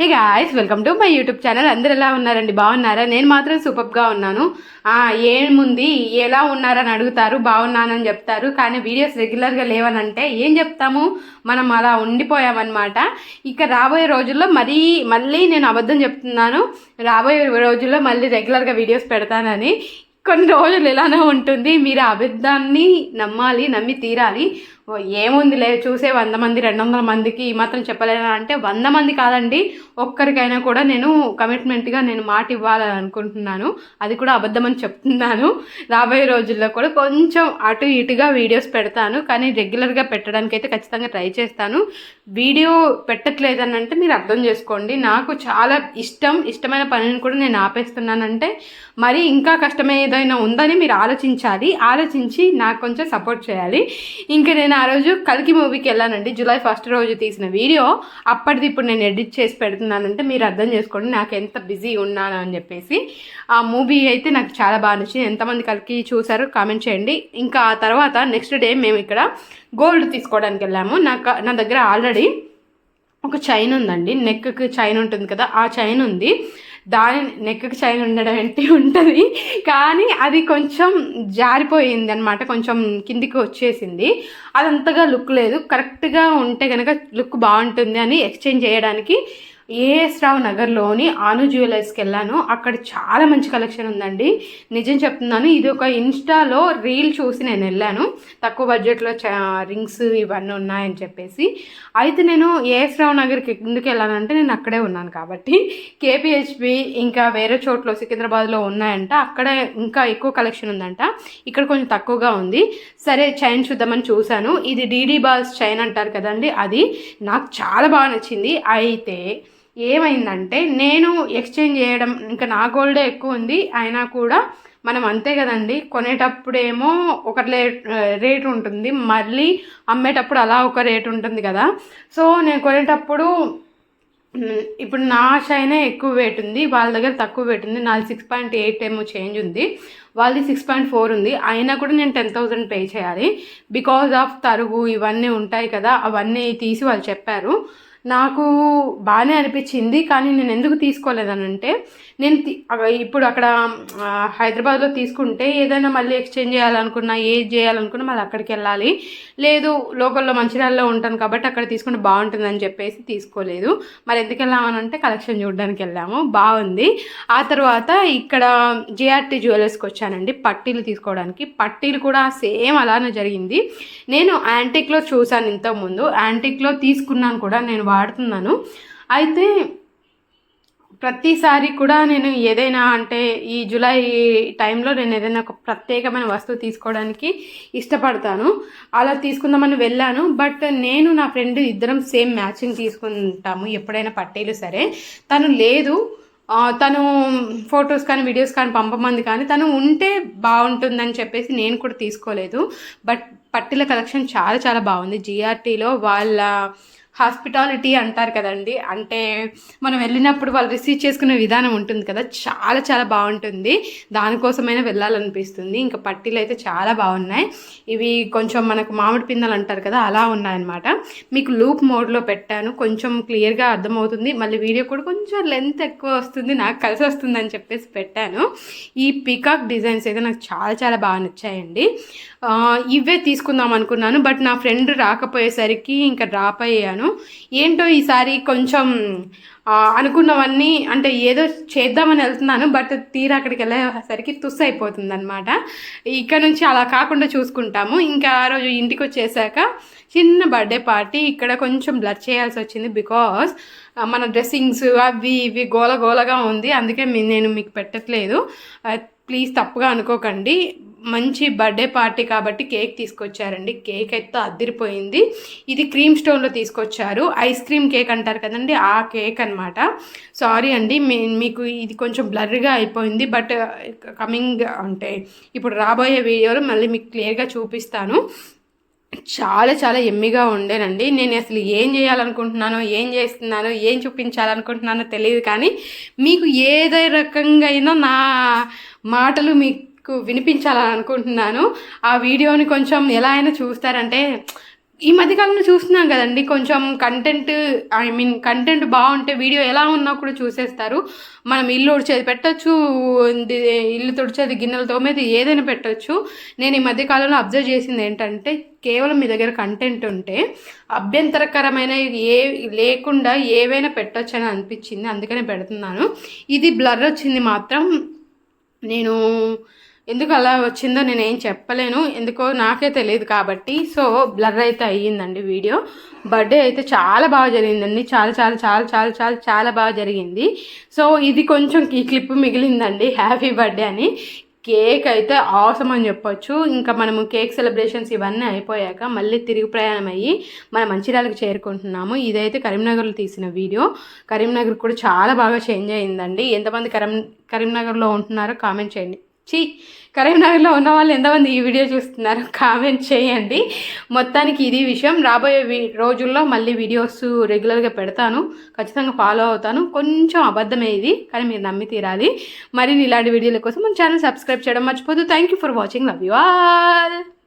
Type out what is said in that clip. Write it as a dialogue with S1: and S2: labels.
S1: Hey guys welcome to my YouTube channel అందరు ఎలా ఉన్నారండి? బాగున్నారా? నేను మాత్రం సూపర్గా ఉన్నాను. ఏముంది? ఎలా ఉన్నారని అడుగుతారు. బాగున్నానని చెప్తారు. కానీ వీడియోస్ రెగ్యులర్గా లేవనంటే ఏం చెప్తాము? మనం అలా ఉండిపోయామన్నమాట. ఇక రాబోయే రోజుల్లో మరీ మళ్ళీ నేను అబద్ధం చెప్తున్నాను. రాబోయే రోజుల్లో మళ్ళీ రెగ్యులర్గా వీడియోస్ పెడతానని. కొన్ని రోజులు ఇలానే ఉంటుంది. మీరు అబద్ధాన్ని నమ్మాలి నమ్మి తీరాలి. ఏముందిలే చూసే వంద మంది రెండు వందల మందికి ఈ మాత్రం చెప్పలేనా అంటే వంద మంది కాదండి ఒక్కరికైనా కూడా నేను కమిట్మెంట్గా నేను మాట ఇవ్వాలని అనుకుంటున్నాను అది కూడా అబద్ధమని చెప్తున్నాను. రాబోయే రోజుల్లో కూడా కొంచెం అటు ఇటుగా వీడియోస్ పెడతాను కానీ రెగ్యులర్గా పెట్టడానికి అయితే ఖచ్చితంగా ట్రై చేస్తాను. వీడియో పెట్టట్లేదని అంటే మీరు అర్థం చేసుకోండి. నాకు చాలా ఇష్టం ఇష్టమైన పనిని కూడా నేను ఆపేస్తున్నానంటే మరి ఇంకా కష్టం ఏదైనా ఉందని మీరు ఆలోచించాలి. ఆలోచించి నాకు కొంచెం సపోర్ట్ చేయాలి. ఇంకా నేను ఆ రోజు కల్కి మూవీకి వెళ్ళానండి. జూలై ఫస్ట్ రోజు తీసిన వీడియో. అప్పటిది ఇప్పుడు నేను ఎడిట్ చేసి పెడుతున్నానంటే మీరు అర్థం చేసుకోండి నాకు ఎంత బిజీ ఉన్నాను అని చెప్పేసి. ఆ మూవీ అయితే నాకు చాలా బాగా నచ్చింది. ఎంతమంది కలికి చూసారు కామెంట్ చేయండి. ఇంకా ఆ తర్వాత నెక్స్ట్ డే మేము ఇక్కడ గోల్డ్ తీసుకోవడానికి వెళ్ళాము. నాకు నా దగ్గర ఆల్రెడీ ఒక చైన్ ఉందండి. నెక్కి చైన్ ఉంటుంది కదా ఆ చైన్ ఉంది. దాని నెక్కకు చైన్ ఉండడం ఏంటి ఉంటుంది. కానీ అది కొంచెం జారిపోయింది అనమాట కొంచెం కిందికి వచ్చేసింది. అది అంతగా లుక్ లేదు. కరెక్ట్గా ఉంటే కనుక లుక్ బాగుంటుంది అని ఎక్స్చేంజ్ చేయడానికి ఏఎస్ రావు నగర్లోని ఆను జ్యువెలర్స్కి వెళ్ళాను. అక్కడ చాలా మంచి కలెక్షన్ ఉందండి. నిజం చెప్తున్నాను ఇది ఒక ఇన్స్టాలో రీల్ చూసి నేను వెళ్ళాను. తక్కువ బడ్జెట్లో రింగ్స్ ఇవన్నీ ఉన్నాయని చెప్పేసి. అయితే నేను ఏఎస్ రావు నగర్కి ఎందుకు వెళ్ళానంటే నేను అక్కడే ఉన్నాను కాబట్టి. కేపీహెచ్బి ఇంకా వేరే చోట్ల సికింద్రాబాద్లో ఉన్నాయంట. అక్కడ ఇంకా ఎక్కువ కలెక్షన్ ఉందంట. ఇక్కడ కొంచెం తక్కువగా ఉంది. సరే చైన్ చూద్దామని చూశాను. ఇది డీడీ బాల్స్ చైన్ అంటారు కదండి అది. నాకు చాలా బాగా నచ్చింది. అయితే ఏమైందంటే నేను ఎక్స్చేంజ్ చేయడం ఇంకా నా గోల్డే ఎక్కువ ఉంది. అయినా కూడా మనం అంతే కదండి. కొనేటప్పుడేమో ఒక రేట్ రేట్ ఉంటుంది. మళ్ళీ అమ్మేటప్పుడు అలా ఒక రేట్ ఉంటుంది కదా. సో నేను కొనేటప్పుడు ఇప్పుడు నా షైనే ఎక్కువ వెయిట్ ఉంది. వాళ్ళ దగ్గర తక్కువ వెయిట్ ఉంది. నాది సిక్స్ పాయింట్ ఎయిట్ ఏమో చేంజ్ ఉంది. వాళ్ళది సిక్స్ పాయింట్ ఫోర్ ఉంది. అయినా కూడా నేను టెన్ థౌజండ్ పే చేయాలి. బికాజ్ ఆఫ్ తరుగు ఇవన్నీ ఉంటాయి కదా. అవన్నీ తీసి వాళ్ళు చెప్పారు. నాకు బాగానే అనిపించింది కానీ నేను ఎందుకు తీసుకోలేదనంటే నేను తీ- ఇప్పుడు అక్కడ హైదరాబాద్లో తీసుకుంటే ఏదైనా మళ్ళీ ఎక్స్చేంజ్ చేయాలనుకున్నా ఏది చేయాలనుకున్నా మళ్ళీ అక్కడికి వెళ్ళాలి. లేదు లోకల్లో మంచిర్యాలలో ఉంటాను కాబట్టి అక్కడ తీసుకుంటే బాగుంటుందని చెప్పేసి తీసుకోలేదు. మరి ఎందుకు వెళ్ళామనంటే కలెక్షన్ చూడడానికి వెళ్ళాము బాగుంది. ఆ తర్వాత ఇక్కడ జిఆర్టీ జ్యువెలర్స్కి వచ్చానండి పట్టీలు తీసుకోవడానికి. పట్టీలు కూడా సేమ్ అలానే జరిగింది. నేను యాంటిక్లో చూశాను ఇంతకుముందు. యాంటిక్లో తీసుకున్నాను కూడా నేను వాడుతున్నాను. అయితే ప్రతిసారి కూడా నేను ఏదైనా అంటే ఈ జూలై టైంలో నేను ఏదైనా ఒక ప్రత్యేకమైన వస్తువు తీసుకోవడానికి ఇష్టపడతాను. అలా తీసుకుందామని వెళ్ళాను. బట్ నేను నా ఫ్రెండ్ ఇద్దరం సేమ్ మ్యాచింగ్ తీసుకుంటాము. ఎప్పుడైనా పట్టీలు సరే. తను లేదు. తను ఫొటోస్ కానీ వీడియోస్ కానీ పంపమంది కానీ తను ఉంటే బాగుంటుందని చెప్పేసి నేను కూడా తీసుకోలేదు. బట్ పట్టీల కలెక్షన్ చాలా చాలా బాగుంది. జిఆర్టీలో వాళ్ళ హాస్పిటాలిటీ అంటారు కదండి. అంటే మనం వెళ్ళినప్పుడు వాళ్ళు రిసీవ్ చేసుకునే విధానం ఉంటుంది కదా. చాలా చాలా బాగుంటుంది. దానికోసమైనా వెళ్ళాలనిపిస్తుంది. ఇంకా పట్టీలు అయితే చాలా బాగున్నాయి. ఇవి కొంచెం మనకు మామిడి పిందలు అంటారు కదా అలా ఉన్నాయన్నమాట. మీకు లూప్ మోడ్లో పెట్టాను. కొంచెం క్లియర్గా అర్థమవుతుంది. మళ్ళీ వీడియో కూడా కొంచెం లెంత్ ఎక్కువ వస్తుంది. నాకు కలిసి వస్తుందని చెప్పేసి పెట్టాను. ఈ పికాక్ డిజైన్స్ అయితే నాకు చాలా చాలా బాగా నచ్చాయండి. ఇవే తీసుకుందాం అనుకున్నాను. బట్ నా ఫ్రెండ్ రాకపోయేసరికి ఇంకా డ్రాప్ అయ్యాను. ఏంటో ఈసారి కొంచెం అనుకున్నవన్నీ అంటే ఏదో చేద్దామని వెళ్తున్నాను బట్ తీరా అక్కడికి వెళ్ళేసరికి తుస్ అయిపోతుంది అనమాట ఇక్కడ నుంచి అలా కాకుండా చూసుకుంటాము. ఇంకా ఆ రోజు ఇంటికి వచ్చేసాక చిన్న బర్త్డే పార్టీ ఇక్కడ కొంచెం బ్లర్ చేయాల్సి వచ్చింది బికాస్ మన డ్రెస్సింగ్స్ అవి ఇవి గోల గోలగా ఉంది. అందుకే నేను మీకు పెట్టట్లేదు. ప్లీజ్ తప్పుగా అనుకోకండి. మంచి బర్త్డే పార్టీ కాబట్టి కేక్ తీసుకొచ్చారండి. కేక్ అయితే అదిరిపోయింది ఇది క్రీమ్ స్టోన్లో తీసుకొచ్చారు. ఐస్ క్రీమ్ కేక్ అంటారు కదండి ఆ కేక్ అనమాట సారీ అండి మీకు ఇది కొంచెం బ్లర్గా అయిపోయింది బట్ కమింగ్ అంటే ఇప్పుడు రాబోయే వీడియోలో మళ్ళీ మీకు క్లియర్గా చూపిస్తాను. చాలా చాలా ఎమ్మిగా ఉండేనండి. నేను అసలు ఏం చేయాలనుకుంటున్నానో ఏం చేస్తున్నానో ఏం చూపించాలనుకుంటున్నానో తెలియదు కానీ మీకు ఏదే రకంగా అయినా నా మాటలు మీకు వినిపించాలని అనుకుంటున్నాను. ఆ వీడియోని కొంచెం ఎలా అయినా చూస్తారంటే ఈ మధ్యకాలంలో చూస్తున్నాం కదండి కొంచెం కంటెంట్ ఐ మీన్ కంటెంట్ బాగుంటే వీడియో ఎలా ఉన్నా కూడా చూసేస్తారు. మనం ఇల్లు ఉడిచేది పెట్టచ్చు ఇల్లు తుడిచేది గిన్నెలు తోమేది ఏదైనా పెట్టచ్చు. నేను ఈ మధ్యకాలంలో అబ్జర్వ్ చేసింది ఏంటంటే కేవలం మీ దగ్గర కంటెంట్ ఉంటే అభ్యంతరకరమైన ఏ లేకుండా ఏవైనా పెట్టొచ్చు అని అనిపించింది అందుకనే పెడుతున్నాను. ఇది బ్లర్ వచ్చింది మాత్రం నేను ఎందుకు అలా వచ్చిందో నేను ఏం చెప్పలేను. ఎందుకో నాకే తెలియదు కాబట్టి. సో బ్లర్ అయితే అయ్యిందండి వీడియో. బర్త్డే అయితే చాలా బాగా జరిగిందండి. చాలా చాలా చాలా చాలా చాలా చాలా బాగా జరిగింది. సో ఇది కొంచెం ఈ క్లిప్ మిగిలిందండి. హ్యాపీ బర్త్డే అని. కేక్ అయితే అవసరం అని చెప్పొచ్చు. ఇంకా మనము కేక్ సెలబ్రేషన్స్ ఇవన్నీ అయిపోయాక మళ్ళీ తిరిగి ప్రయాణం అయ్యి మన మంచిర్యాలకు చేరుకుంటున్నాము. ఇదైతే కరీంనగర్లో తీసిన వీడియో. కరీంనగర్ కూడా చాలా బాగా చేంజ్ అయిందండి ఎంతమంది కరీం కరీంనగర్లో ఉంటున్నారో కామెంట్ చేయండి. చీ కరీంనగర్లో ఉన్న వాళ్ళు ఎంతమంది ఈ వీడియో చూస్తున్నారు? కామెంట్ చేయండి. మొత్తానికి ఇది విషయం. రాబోయే రోజుల్లో మళ్ళీ వీడియోస్ రెగ్యులర్గా పెడతాను. ఖచ్చితంగా ఫాలో అవుతాను. కొంచెం అబద్ధమే ఇది కానీ మీరు నమ్మి తీరాలి. మరిన్ని ఇలాంటి వీడియోల కోసం మన ఛానల్ సబ్స్క్రైబ్ చేయడం మర్చిపోదు. Thank you for watching love you all